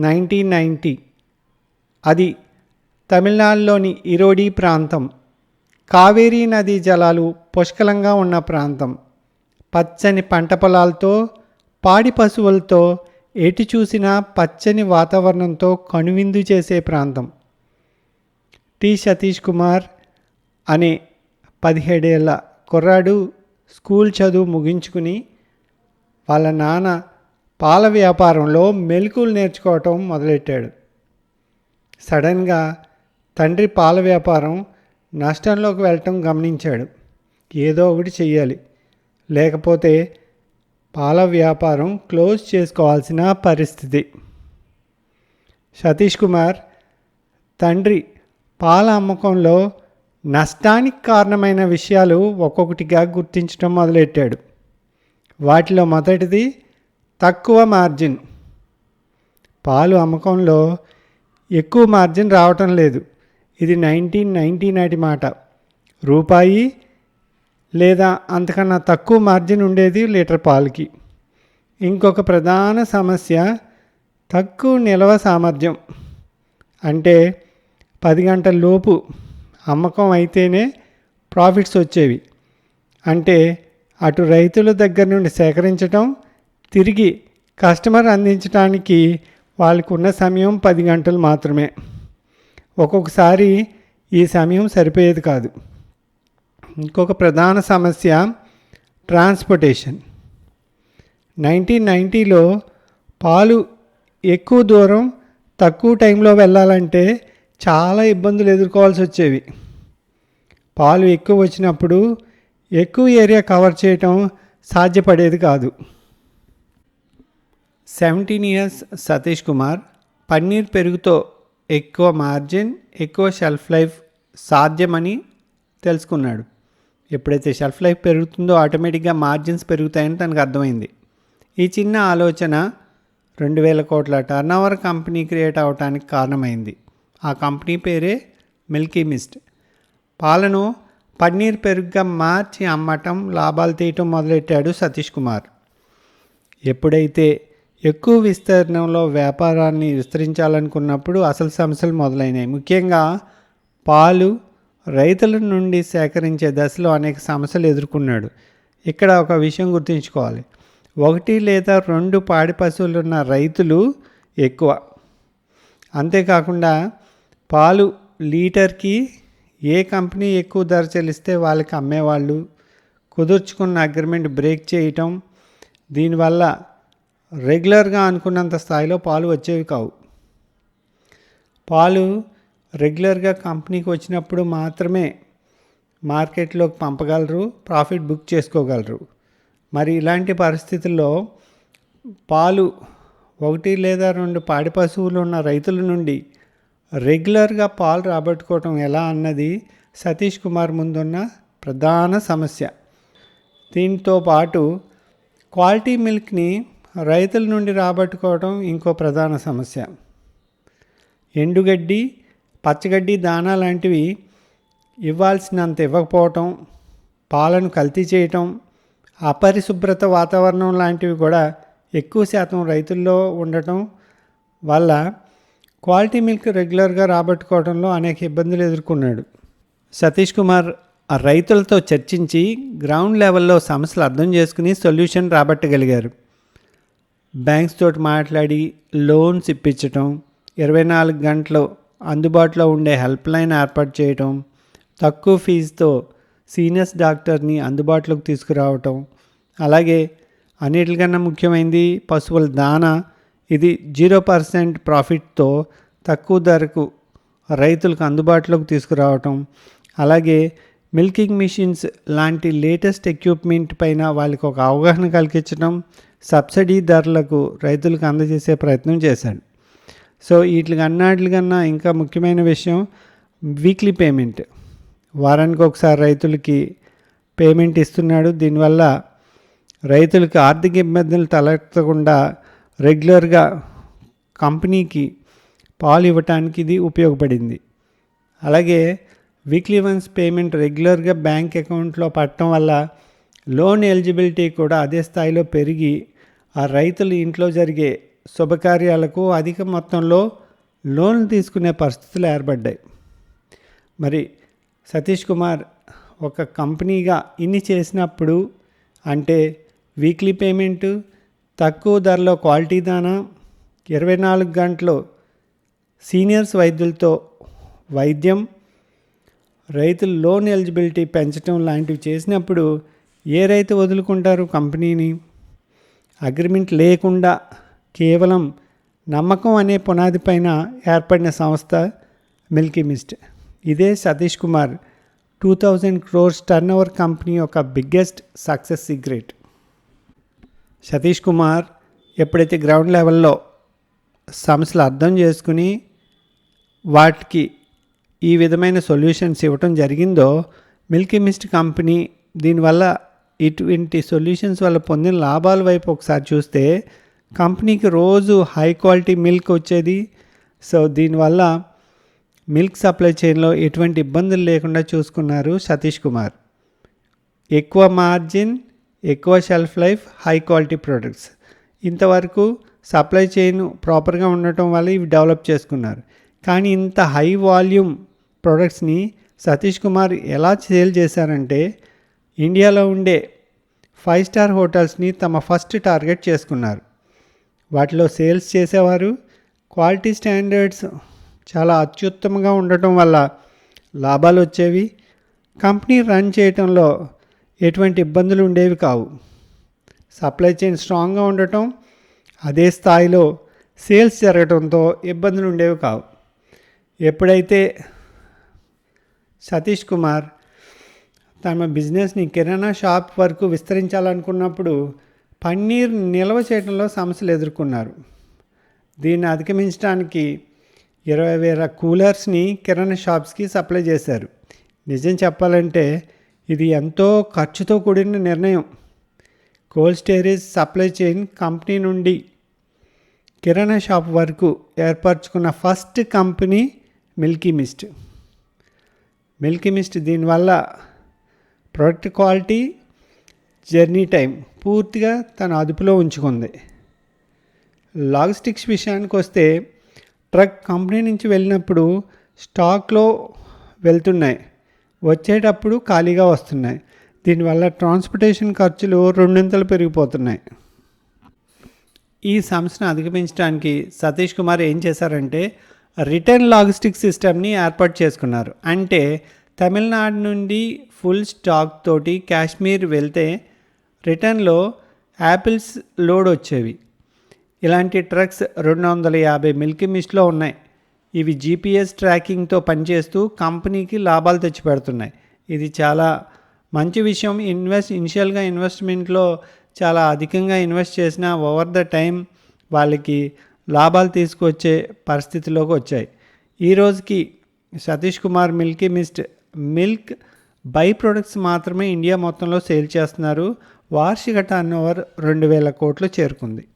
Nineteen ninety అది తమిళనాడులోని ఇరోడి ప్రాంతం. కావేరీ నదీ జలాలు పుష్కలంగా ఉన్న ప్రాంతం. పచ్చని పంట పొలాలతో పాడి పశువులతో ఎటు చూసినా పచ్చని వాతావరణంతో కనువిందు చేసే ప్రాంతం. టి సతీష్ కుమార్ అనే పదిహేడేళ్ళ కుర్రాడు స్కూల్ చదువు ముగించుకుని వాళ్ళ నాన్న పాల వ్యాపారంలో మెలకువలు నేర్చుకోవటం మొదలెట్టాడు. సడన్గా తండ్రి పాల వ్యాపారం నష్టంలోకి వెళ్ళటం గమనించాడు. ఏదో ఒకటి చెయ్యాలి. లేకపోతే పాల వ్యాపారం క్లోజ్ చేసుకోవాల్సిన పరిస్థితి. సతీష్ కుమార్ తండ్రి పాల అమ్మకంలో నష్టానికి కారణమైన విషయాలు ఒక్కొక్కటిగా గుర్తించడం మొదలెట్టాడు. వాటిలో మొదటిది తక్కువ మార్జిన్. పాలు అమ్మకంలో ఎక్కువ మార్జిన్ రావటం లేదు. ఇది నైన్టీన్ నైంటీ నాటి మాట. రూపాయి లేదా అంతకన్నా తక్కువ మార్జిన్ ఉండేది లీటర్ పాలకి. ఇంకొక ప్రధాన సమస్య తక్కువ నిల్వ సామర్థ్యం. అంటే పది గంటల లోపు అమ్మకం అయితేనే ప్రాఫిట్స్ వచ్చేవి. అంటే అటు రైతుల దగ్గర నుండి సేకరించటం తిరిగి కస్టమర్ అందించడానికి వాళ్ళకున్న సమయం పది గంటలు మాత్రమే. ఒక్కొక్కసారి ఈ సమయం సరిపోయేది కాదు. ఇంకొక ప్రధాన సమస్య ట్రాన్స్పోర్టేషన్. నైన్టీన్ నైంటీలో పాలు ఎక్కువ దూరం తక్కువ టైంలో వెళ్ళాలంటే చాలా ఇబ్బందులు ఎదుర్కోవాల్సి వచ్చేవి. పాలు ఎక్కువ వచ్చినప్పుడు ఎక్కువ ఏరియా కవర్ చేయటం సాధ్యపడేది కాదు. సెవెంటీన్ ఇయర్స్ సతీష్ కుమార్ పన్నీర్ పెరుగుతో ఎక్కువ మార్జిన్ ఎక్కువ షెల్ఫ్ లైఫ్ సాధ్యమని తెలుసుకున్నాడు. ఎప్పుడైతే షెల్ఫ్ లైఫ్ పెరుగుతుందో ఆటోమేటిక్గా మార్జిన్స్ పెరుగుతాయని తనకు అర్థమైంది. ఈ చిన్న ఆలోచన రెండు వేల కోట్ల టర్న్ ఓవర్ కంపెనీ క్రియేట్ అవడానికి కారణమైంది. ఆ కంపెనీ పేరే మిల్కీ మిస్ట్. పాలను పన్నీర్ పెరుగుగా మార్చి అమ్మటం లాభాలు తీయటం మొదలెట్టాడు సతీష్ కుమార్. ఎప్పుడైతే ఎక్కువ విస్తీర్ణంలో వ్యాపారాన్ని విస్తరించాలనుకున్నప్పుడు అసలు సమస్యలు మొదలైనాయి. ముఖ్యంగా పాలు రైతుల నుండి సేకరించే దశలో అనేక సమస్యలు ఎదుర్కొన్నాడు. ఇక్కడ ఒక విషయం గుర్తుంచుకోవాలి. ఒకటి లేదా రెండు పాడి పశువులు ఉన్న రైతులు ఎక్కువ. అంతేకాకుండా పాలు లీటర్కి ఏ కంపెనీ ఎక్కువ ధర చెల్లిస్తే వాళ్ళకి అమ్మేవాళ్ళు. కుదుర్చుకున్న అగ్రిమెంట్ బ్రేక్ చేయటం. దీనివల్ల రెగ్యులర్గా అనుకున్నంత స్థాయిలో పాలు వచ్చేవి కావు. పాలు రెగ్యులర్గా కంపెనీకి వచ్చినప్పుడు మాత్రమే మార్కెట్లోకి పంపగలరు ప్రాఫిట్ బుక్ చేసుకోగలరు. మరి ఇలాంటి పరిస్థితుల్లో పాలు ఒకటి లేదా రెండు పాడి పశువులు ఉన్న రైతుల నుండి రెగ్యులర్గా పాలు రాబట్టుకోవటం ఎలా అన్నది సతీష్ కుమార్ ముందున్న ప్రధాన సమస్య. దీంతో పాటు క్వాలిటీ మిల్క్ని రైతుల నుండి రాబట్టుకోవడం ఇంకో ప్రధాన సమస్య. ఎండుగడ్డి పచ్చగడ్డి దానా లాంటివి ఇవ్వాల్సినంత ఇవ్వకపోవటం పాలను కల్తీ చేయటం అపరిశుభ్రత వాతావరణం లాంటివి కూడా ఎక్కువ శాతం రైతుల్లో ఉండటం వల్ల క్వాలిటీ మిల్క్ రెగ్యులర్గా రాబట్టుకోవడంలో అనేక ఇబ్బందులు ఎదుర్కొన్నాడు. సతీష్ కుమార్ రైతులతో చర్చించి గ్రౌండ్ లెవెల్లో సమస్యలు అర్థం చేసుకుని సొల్యూషన్ రాబట్టగలిగారు. బ్యాంక్స్ తోటి మాట్లాడి లోన్స్ ఇప్పించటం ఇరవై నాలుగు గంటలు అందుబాటులో ఉండే హెల్ప్ లైన్ ఏర్పాటు చేయటం తక్కువ ఫీజుతో సీనియర్స్ డాక్టర్ని అందుబాటులోకి తీసుకురావటం అలాగే అన్నిటికన్నా ముఖ్యమైనది పశువుల దానా ఇది జీరో పర్సెంట్ ప్రాఫిట్తో తక్కువ ధరకు రైతులకు అందుబాటులోకి తీసుకురావటం. అలాగే మిల్కింగ్ మిషన్స్ లాంటి లేటెస్ట్ ఎక్విప్మెంట్ పైన వాళ్ళకి ఒక అవగాహన కలిగించడం సబ్సిడీ ధరలకు రైతులకు అందజేసే ప్రయత్నం చేశాడు. సో వీటికి అన్నాటికన్నా ఇంకా ముఖ్యమైన విషయం వీక్లీ పేమెంట్. వారానికి ఒకసారి రైతులకి పేమెంట్ ఇస్తున్నాడు. దీనివల్ల రైతులకు ఆర్థిక ఇబ్బందులు తలెత్తకుండా రెగ్యులర్గా కంపెనీకి పాలు ఇవ్వటానికి ఇది ఉపయోగపడింది. అలాగే వీక్లీ వన్స్ పేమెంట్ రెగ్యులర్గా బ్యాంక్ అకౌంట్లో పడటం వల్ల లోన్ ఎలిజిబిలిటీ కూడా అదే స్థాయిలో పెరిగి ఆ రైతులు ఇంట్లో జరిగే శుభకార్యాలకు అధిక మొత్తంలో లోన్లు తీసుకునే పరిస్థితులు ఏర్పడ్డాయి. మరి సతీష్ కుమార్ ఒక కంపెనీగా ఇన్ని చేసినప్పుడు అంటే వీక్లీ పేమెంటు తక్కువ ధరలో క్వాలిటీ దానా ఇరవై నాలుగు గంటలు సీనియర్స్ వైద్యులతో వైద్యం రైతులు లోన్ ఎలిజిబిలిటీ పెంచడం లాంటివి చేసినప్పుడు ఏ రైతు వదులుకుంటారు కంపెనీని? అగ్రిమెంట్ లేకుండా కేవలం నమ్మకం అనే పునాది పైన ఏర్పడిన సంస్థ మిల్కీ మిస్ట్ ఇదే Satish Kumar two thousand crores turn over company యొక్క biggest success secret. Satish Kumar ఎప్పుడైతే గ్రౌండ్ లెవెల్లో సమస్యలు అర్థం చేసుకుని వాటికి ఈ విధమైన సొల్యూషన్స్ ఇవ్వటం జరిగిందో మిల్కీ మిస్ట్ కంపెనీ దీనివల్ల ఇటువంటి సొల్యూషన్స్ వల్ల పొందిన లాభాల వైపు ఒకసారి చూస్తే కంపెనీకి రోజు హై క్వాలిటీ మిల్క్ వచ్చేది. సో దీనివల్ల మిల్క్ సప్లై చైన్లో ఎటువంటి ఇబ్బందులు లేకుండా చూసుకున్నారు సతీష్ కుమార్. ఎక్కువ మార్జిన్ ఎక్కువ shelf life high quality products ఇంతవరకు సప్లై చైన్ ప్రాపర్గా ఉండటం వల్ల ఇవి డెవలప్ చేసుకున్నారు. కానీ ఇంత హై వాల్యూమ్ ప్రొడక్ట్స్ని సతీష్ కుమార్ ఎలా సేల్ చేశారంటే ఇండియాలో ఉండే ఫైవ్ స్టార్ హోటల్స్ని తమ ఫస్ట్ టార్గెట్ చేసుకున్నారు. వాటిలో సేల్స్ చేసేవారు క్వాలిటీ స్టాండర్డ్స్ చాలా అత్యుత్తమంగా ఉండటం వల్ల లాభాలు వచ్చేవి. కంపెనీ రన్ చేయటంలో ఎటువంటి ఇబ్బందులు ఉండేవి కావు. సప్లై చైన్ స్ట్రాంగ్గా ఉండటం అదే స్థాయిలో సేల్స్ జరగడంతో ఇబ్బందులు ఉండేవి కావు. ఎప్పుడైతే సతీష్ కుమార్ తమ బిజినెస్ని కిరాణా షాప్ వరకు విస్తరించాలనుకున్నప్పుడు పన్నీర్ నిల్వ చేయడంలో సమస్యలు ఎదుర్కొన్నారు. దీన్ని అధిగమించడానికి ఇరవై వేల కూలర్స్ని కిరాణా షాప్స్కి సప్లై చేశారు. నిజం చెప్పాలంటే ఇది ఎంతో ఖర్చుతో కూడిన నిర్ణయం. Cold storage supply chain company నుండి కిరాణా షాప్ వరకు ఏర్పరచుకున్న first company Milky Mist. Milky Mist దీనివల్ల ప్రొడక్ట్ క్వాలిటీ జర్నీ టైం పూర్తిగా తన అదుపులో ఉంచుకుంది. లాజిస్టిక్స్ విషయానికి వస్తే ట్రక్ కంపెనీ నుంచి వెళ్ళినప్పుడు స్టాక్లో వెళ్తున్నాయి. వచ్చేటప్పుడు ఖాళీగా వస్తున్నాయి. దీనివల్ల ట్రాన్స్పోర్టేషన్ ఖర్చులు రెండింతలు పెరిగిపోతున్నాయి. ఈ సమస్యను అధిగమించడానికి సతీష్ కుమార్ ఏం చేశారంటే రిటర్న్ లాజిస్టిక్ సిస్టమ్ని ఏర్పాటు చేసుకున్నారు. అంటే తమిళనాడు నుండి ఫుల్ స్టాక్ తోటి కాశ్మీర్ వెళ్తే రిటర్న్లో యాపిల్స్ లోడ్ వచ్చేవి. ఇలాంటి ట్రక్స్ రెండు వందల యాభై మిల్కీ మిస్ట్లో ఉన్నాయి. ఇవి జీపీఎస్ ట్రాకింగ్తో పనిచేస్తూ కంపెనీకి లాభాలు తెచ్చిపెడుతున్నాయి. ఇది చాలా మంచి విషయం. ఇన్వెస్ట్ ఇనిషియల్గా ఇన్వెస్ట్మెంట్లో చాలా అధికంగా ఇన్వెస్ట్ చేసిన ఓవర్ ద టైం వాళ్ళకి లాభాలు తీసుకొచ్చే పరిస్థితిలోకి వచ్చాయి. ఈ రోజుకి Satish Kumar Milky Mist milk by products మాత్రమే ఇండియా మొత్తంలో సేల్ చేస్తున్నారు. వార్షిక టర్న్ ఓవర్ రెండు వేల కోట్లు చేరుకుంది.